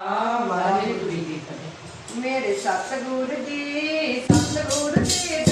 ਆ ਵਾਹਿਗੁਰੂ ਜੀ ਕੀ ਫਤਿਹ। ਮੇਰੇ ਸਤਿਗੁਰ ਜੀ ਸਤਿਗੁਰ ਜੀ